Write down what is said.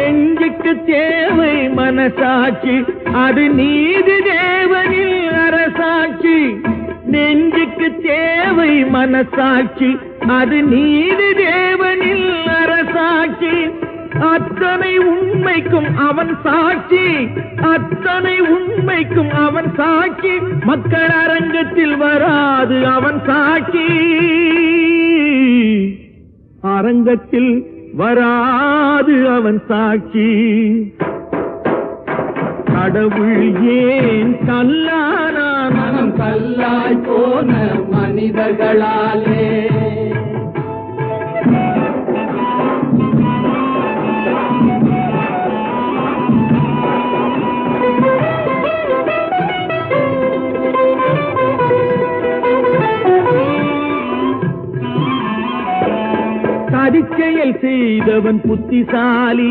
நெஞ்சுக்கு தேவை மனசாட்சி. அது நீதி தேவனில் அரசாட்சி. நெஞ்சுக்கு தேவை மனசாட்சி. அது நீதி தேவனில் அரசாட்சி. அத்தனை உண்மைக்கும் அவன் சாட்சி. அத்தனை உண்மைக்கும் அவன் சாட்சி. மக்கள் அரங்கத்தில் வராது அவன் சாட்சி. அரங்கத்தில் வராது அவன் சாட்சி. கடவுள் ஏன் கல்லானா மனம் கல்லாய் போன மனிதர்களாலே. சதிச்செயல் செய்தவன் புத்திசாலி.